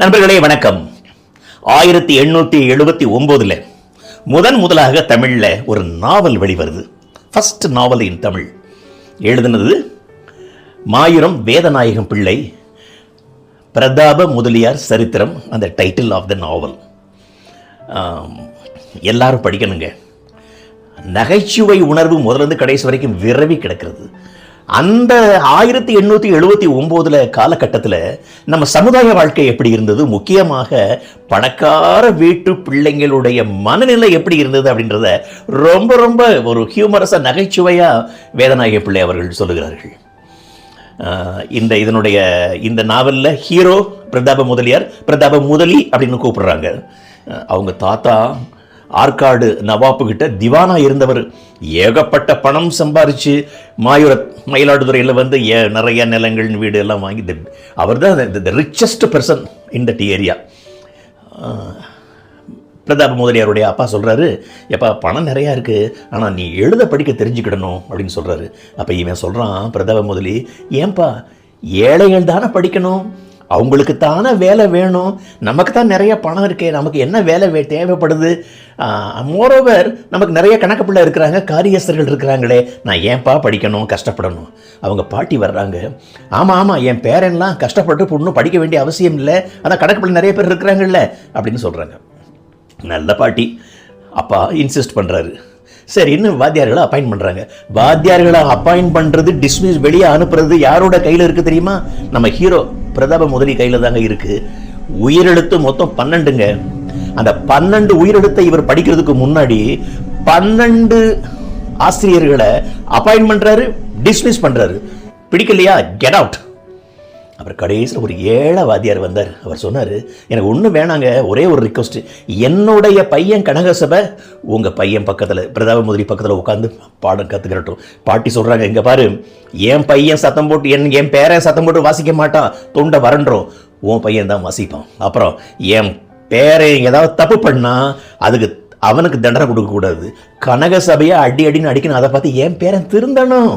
நண்பர்களே வணக்கம். ஆயிரத்தி எண்ணூற்றி எழுபத்தி ஒம்போதில் முதன் முதலாக தமிழில் ஒரு நாவல் வெளிவருது. ஃபர்ஸ்ட் நாவல் இன் தமிழ் எழுதுனது மாயூரம் வேதநாயகம் பிள்ளை பிரதாப முதலியார் சரித்திரம் அந்த டைட்டில் ஆஃப் த நாவல் எல்லாரும் படிக்கணுங்க. நகைச்சுவை உணர்வு முதலிருந்து கடைசி வரைக்கும் விரவி கிடக்கிறது. அந்த ஆயிரத்தி எண்ணூற்றி எழுபத்தி ஒம்போதில் காலகட்டத்தில் நம்ம சமுதாய வாழ்க்கை எப்படி இருந்தது? முக்கியமாக பணக்கார வீட்டு பிள்ளைங்களுடைய மனநிலை எப்படி இருந்தது அப்படின்றத ரொம்ப ரொம்ப ஒரு ஹியூமரஸாக நகைச்சுவையாக வேதநாயக பிள்ளை அவர்கள் சொல்லுகிறார்கள். ஆஹ் இந்த இதனுடைய இந்த நாவலில் ஹீரோ பிரதாப முதலியார் பிரதாப முதலி அப்படின்னு கூப்பிடுறாங்க. அவங்க தாத்தா ஆற்காடு நவாப்பு கிட்ட திவானா இருந்தவர். ஏகப்பட்ட பணம் சம்பாரித்து மாயூர மயிலாடுதுறையில் வந்து ஏ நிறைய நிலங்கள் வீடு எல்லாம் வாங்கி அவர் தான் the richest person in that area Pratapa முதலியாருடைய அப்பா சொல்கிறாரு எப்பா பணம் நிறையா இருக்குது ஆனால் நீ எழுத படிக்க தெரிஞ்சுக்கிடணும் அப்படின்னு சொல்கிறாரு அப்போ இவன் சொல்கிறான் பிரதாப முதலி ஏன்பா ஏழைகள் தானே படிக்கணும் அவங்களுக்கு தானே வேலை வேணும். நமக்கு தான் நிறைய பணம் இருக்கே நமக்கு என்ன வேலை வே தேவைப்படுது? மோரோவர் நமக்கு நிறைய கணக்கு பிள்ளை இருக்கிறாங்க காரியஸ்தர்கள் இருக்கிறாங்களே. நான் ஏன்பா படிக்கணும் கஷ்டப்படணும்? அவங்க பாட்டி வர்றாங்க. ஆமாம் ஆமாம் என் பேரன்லாம் கஷ்டப்பட்டு பொண்ணும் படிக்க வேண்டிய அவசியம் இல்லை. ஆனால் கணக்கு பிள்ளை நிறைய பேர் இருக்கிறாங்கல்ல அப்படின்னு சொல்கிறாங்க நல்ல பாட்டி. அப்பா இன்சிஸ்ட் பண்ணுறாரு சரி இன்னும் வாத்தியார்களை அப்பாயின் பண்ணுறாங்க வாத்தியார்களை அப்பாயின் பண்ணுறது டிஸ்மிஸ் வெளியே அனுப்புறது யாரோட கையில் இருக்குது தெரியுமா? நம்ம ஹீரோ பிரதாப முதலி கையில் தாங்க இருக்குது உயிரெழுத்து மொத்தம் பன்னெண்டுங்க. அந்த பன்னெண்டு உயிரெழுத்தை இவர் படிக்கிறதுக்கு முன்னாடி பன்னெண்டு ஆசிரியர்களை அப்பாயின்ட் பண்ணுறாரு டிஸ்மிஸ் பண்ணுறாரு பிடிக்கலையா? கெட் அவுட் அப்புறம் கடைசியில் ஒரு ஏழை வாத்தியார் வந்தார். அவர் சொன்னார் எனக்கு ஒன்றும் வேணாங்க ஒரே ஒரு ரிக்வஸ்ட்டு என்னுடைய பையன் கனகசபை உங்கள் பையன் பக்கத்தில் பிரதாப முதலி பக்கத்தில் உட்காந்து பாடம் கற்றுக்கிறட்டும் பாட்டி சொல்கிறாங்க இங்கே பாரு என் பையன் சத்தம் போட்டு என் என் பேரன் சத்தம் போட்டு வாசிக்க மாட்டான். தொண்டை வறண்டுரும் உன் பையன் தான் வாசிப்பான். அப்புறம் என் பேரன் ஏதாவது தப்பு பண்ணால் அதுக்கு அவனுக்கு தண்டனை கொடுக்கக்கூடாது கனக சபையை அடி அடின்னு அடிக்கணும். அதை பார்த்து என் பேரன் திருந்தணும்.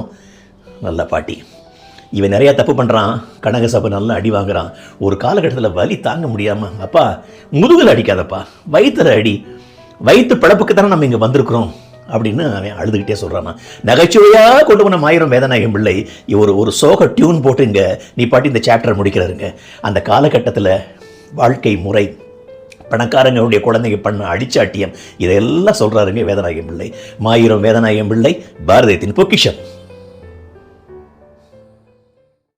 நல்ல பாட்டி. இவன் நிறையா தப்பு பண்ணுறான் கனக சபை நல்லா அடி வாங்குறான். ஒரு காலகட்டத்தில் வலி தாங்க முடியாமல் அப்பா முதுகில் அடிக்காதப்பா. வயிற்றுல அடி. வயிற்று பிழப்புக்கு தானே நம்ம இங்கே வந்திருக்கிறோம். அப்படின்னு அவன் அழுதுகிட்டே சொல்கிறான் நகைச்சுவையாக கொண்டு போன மாயிரம் வேதநாயகம் பிள்ளை ஒரு ஒரு சோக டியூன் போட்டு இங்கே நீ பாட்டி இந்த சாப்டர் முடிக்கிறாருங்க. அந்த காலகட்டத்தில் வாழ்க்கை முறை பணக்காரங்களுடைய குழந்தைங்க பண்ண அடிச்சாட்டியம் இதையெல்லாம் சொல்கிறாருங்க வேதநாயகம் பிள்ளை. மாயிரம் வேதநாயகம் பிள்ளை பாரதத்தின் பொக்கிஷம்.